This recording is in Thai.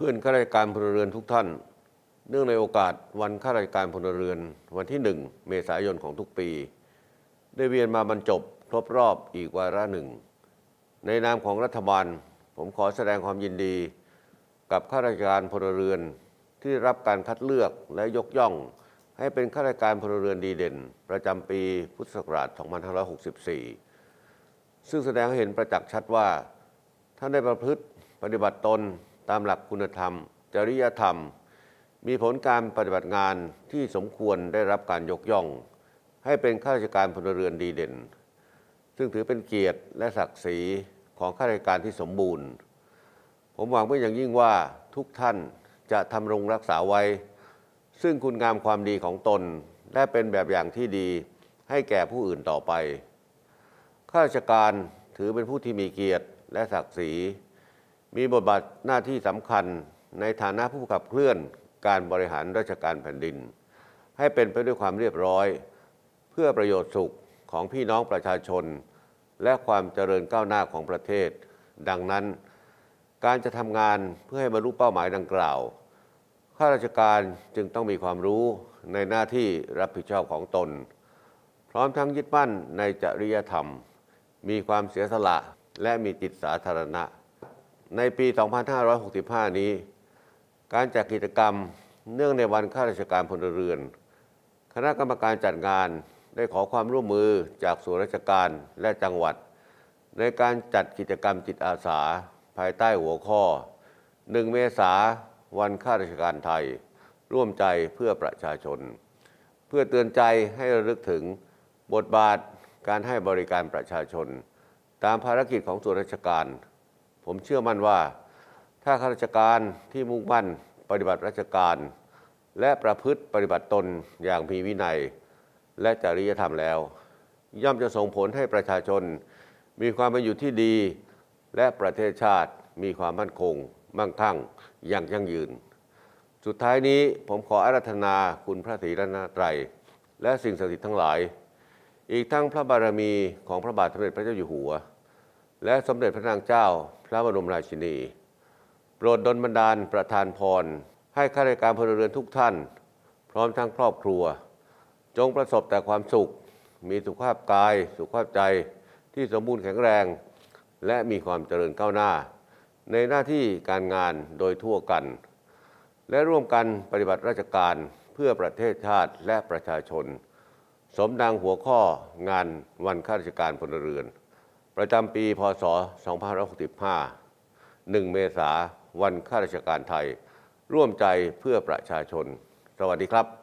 เพื่อนข้าราชการพลเรือนทุกท่าน เนื่องในโอกาสวันข้าราชการพลเรือน วันที่ 1 เมษายนของทุกปี ได้เวียนมาบรรจบครบรอบอีกวาระหนึ่ง ในนามของรัฐบาล ผมขอแสดงความยินดี กับข้าราชการพลเรือนที่ได้รับการคัดเลือกและยกย่อง ให้เป็นข้าราชการพลเรือนดีเด่น ประจำปีพุทธศักราช 2564 ซึ่งแสดงให้เห็นประจักษ์ชัดว่าท่านได้ประพฤติปฏิบัติตน ตามหลักคุณธรรม จริยธรรม มีผลการปฏิบัติงานที่สมควรได้รับการยกย่อง ให้เป็นข้าราชการพลเรือนดีเด่น ซึ่งถือเป็นเกียรติและศักดิ์ศรีของข้าราชการที่สมบูรณ์ ผมหวังเป็นอย่างยิ่งว่าทุกท่านจะทำรงรักษาไว้ ซึ่งคุณงามความดีของตนและเป็นแบบอย่างที่ดีให้แก่ผู้อื่นต่อไป ข้าราชการถือเป็นผู้ที่มีเกียรติและศักดิ์ศรี มีบทบาทหน้าที่สำคัญในฐานะผู้ขับเคลื่อนการบริหารราชการแผ่นดิน ให้เป็นไปด้วยความเรียบร้อย เพื่อประโยชน์สุขของพี่น้องประชาชน และความเจริญก้าวหน้าของประเทศ ดังนั้น การจะทำงานเพื่อให้บรรลุเป้าหมายดังกล่าวข้าราชการจึงต้องมีความรู้ในหน้าที่รับผิดชอบของตน พร้อมทั้งยึดมั่นในจริยธรรม มีความเสียสละและมีจิตสาธารณะ ในปี 2565 นี้ การจัดกิจกรรมเนื่องในวันข้าราชการพลเรือน คณะกรรมการจัดงานได้ขอความร่วมมือจากส่วนราชการและจังหวัด ในการจัดกิจกรรมจิตอาสา ภายใต้หัวข้อ 1 เมษาวันข้าราชการไทย ร่วมใจเพื่อประชาชน เพื่อเตือนใจให้ระลึกถึงบทบาทการให้บริการประชาชน ตามภารกิจของส่วนราชการ ผมเชื่อมั่นว่า ถ้าข้าราชการที่มุ่งมั่นปฏิบัติราชการ และประพฤติปฏิบัติตนอย่างมีวินัย และจริยธรรมแล้ว ย่อมจะส่งผลให้ประชาชน มีความเป็นอยู่ที่ดี และประเทศชาติมีความมั่นคง มั่งคั่งอย่างยั่งยืน สุดท้ายนี้ผมขออาราธนาคุณพระศรีรัตนตรัย และสิ่งศักดิ์สิทธิ์ทั้งหลาย อีกทั้งพระบารมีของพระบาทสมเด็จพระเจ้าอยู่หัว และสมเด็จพระนางเจ้า พระบรมราชินี โปรดดลบันดาลประทานพร ให้ข้าราชการพลเรือนทุกท่าน พร้อมทั้งครอบครัว จงประสบแต่ความสุข มีสุขภาพกาย สุขภาพใจที่สมบูรณ์แข็งแรง และมีความเจริญก้าวหน้า ในหน้าที่การงานโดยทั่วกัน และร่วมกันปฏิบัติราชการเพื่อประเทศชาติและประชาชน สมดังหัวข้องานวันข้าราชการพลเรือน ประจำปีพศ 2565 1 เมษาวันข้าราชการไทย ร่วมใจเพื่อประชาชน สวัสดีครับ